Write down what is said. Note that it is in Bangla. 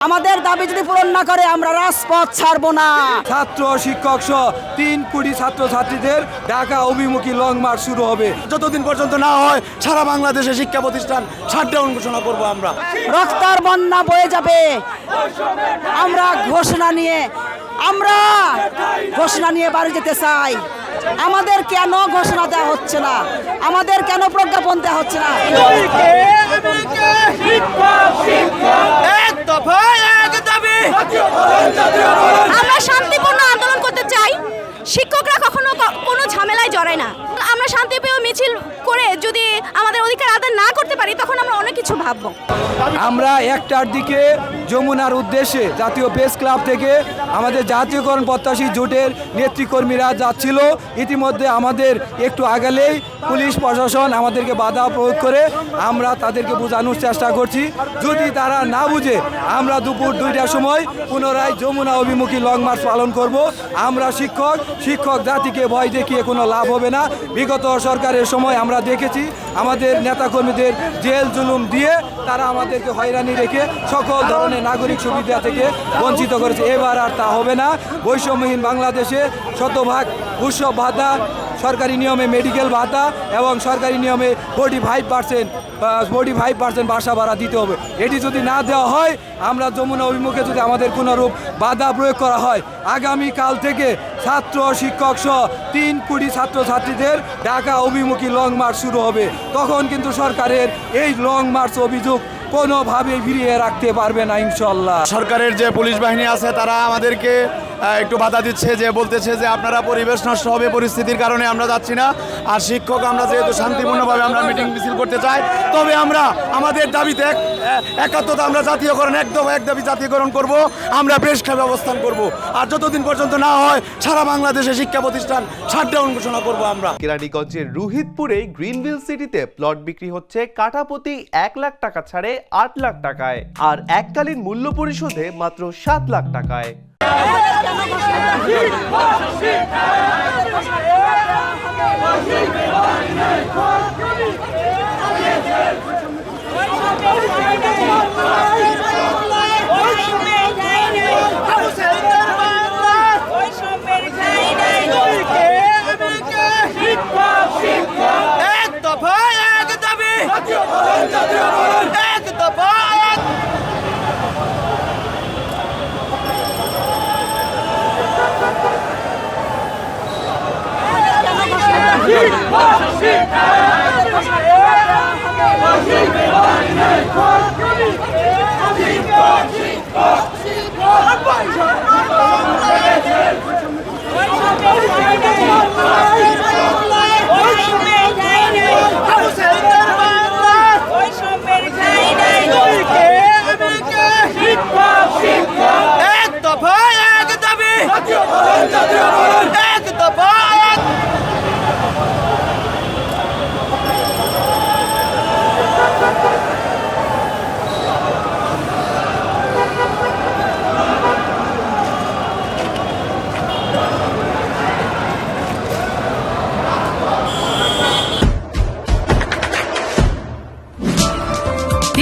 আমাদের দাবি যদি পূরণ না করে আমরা রাজপথ ছাড়বো না। ছাত্র শিক্ষক সহ তিন কোটি ছাত্র ছাত্রীদের ঢাকা অভিমুখী লং মার্চ শুরু হবে। যতদিন পর্যন্ত না হয় সারা বাংলাদেশে শিক্ষা প্রতিষ্ঠান শাটডাউন ঘোষণা করব আমরা। রক্তার বন্যা বয়ে যাবে। আমরা ঘোষণা নিয়ে আমরা ঘোষণা নিয়ে বাড়ি যেতে চাই। আমাদের কেন ঘোষণা দেওয়া হচ্ছে না? আমাদের কেন প্রজ্ঞাপন দেওয়া হচ্ছে না আমরা শান্তিপূর্ণ আন্দোলন করতে চাই শিক্ষকরা কখনো কোনো ঝামেলায় জড়ায় না। আমরা শান্তিপ্রিয় মিছিল করে যদি আমাদের অধিকার আদায় না করতে পারি, তখন আমরা অনেক কিছু ভাববো। আমরা একটার দিকে যমুনার উদ্দেশ্যে জাতীয় প্রেস ক্লাব থেকে আমাদের জাতীয়করণ প্রত্যাশী জোটের নেতৃকর্মীরা যাচ্ছিল। ইতিমধ্যে আমাদের একটু আগালেই পুলিশ প্রশাসন আমাদেরকে বাধা প্রয়োগ করে আমরা তাদেরকে বোঝানোর চেষ্টা করছি। যদি তারা না বুঝে, আমরা দুপুর দুইটার সময় পুনরায় যমুনা অভিমুখী লং মার্চ পালন করব। আমরা শিক্ষক শিক্ষক জাতিকে ভয় দেখিয়ে কোনো লাভ হবে না। বিগত সরকারের সময় আমরা দেখেছি আমাদের নেতাকর্মীদের জেল জুলুম দিয়ে তারা আমাদেরকে হয়রানি রেখে সকল ধরনের নাগরিক সুবিধা থেকে বঞ্চিত করেছে। এবার আর তা হবে না। বৈষম্যহীন বাংলাদেশে শতভাগ উৎসব ভাতা সরকারি নিয়মে মেডিকেল ভাতা এবং সরকারি নিয়মে forty five percent forty five percent বাসা ভাড়া দিতে হবে। এটি যদি না দেওয়া হয়, আমরা যমুনা অভিমুখে যদি আমাদের কোনো রূপ বাধা প্রয়োগ করা হয় আগামী কাল থেকে ছাত্র শিক্ষক সহ তিন কোটি ছাত্র ছাত্রীদের ঢাকা অভিমুখী লং মার্চ শুরু হবে। তখন কিন্তু সরকারের এই লং মার্চ অভিযোগ কোনোভাবেই ফিরিয়ে রাখতে পারবে না ইনশাল্লাহ সরকারের যে পুলিশ বাহিনী আছে, তারা আমাদেরকে একটু বাধা দিচ্ছে যে, বলতেছে যে আপনারা পরিবেশ নষ্ট হবে, পরিস্থিতির কারণে আমরা যাচ্ছি না। আর শিক্ষক আমরা যেহেতু শান্তিপূর্ণভাবে আমরা মিটিং মিছিল করতে চাই, তবে আমরা, আমাদের দাবিতে এক, একাত্মতা আমরা জাতীয়করণ একদম এক দাবি জাতীয়করণ করব, আমরা প্রেস ক্লাবে অবস্থান করব। আর যতদিন পর্যন্ত না হয়, সারা বাংলাদেশে শিক্ষা প্রতিষ্ঠান শাটডাউন ঘোষণা করব আমরা। কেরানীগঞ্জের রুহিতপুরে গ্রিনভিল সিটিতে প্লট বিক্রি হচ্ছে কাঠাপতি এক লাখ টাকা ছাড়ে আট লাখ টাকায়, আর এককালীন মূল্য পরিশোধে মাত্র সাত লাখ টাকায়। Shiva! Shiva!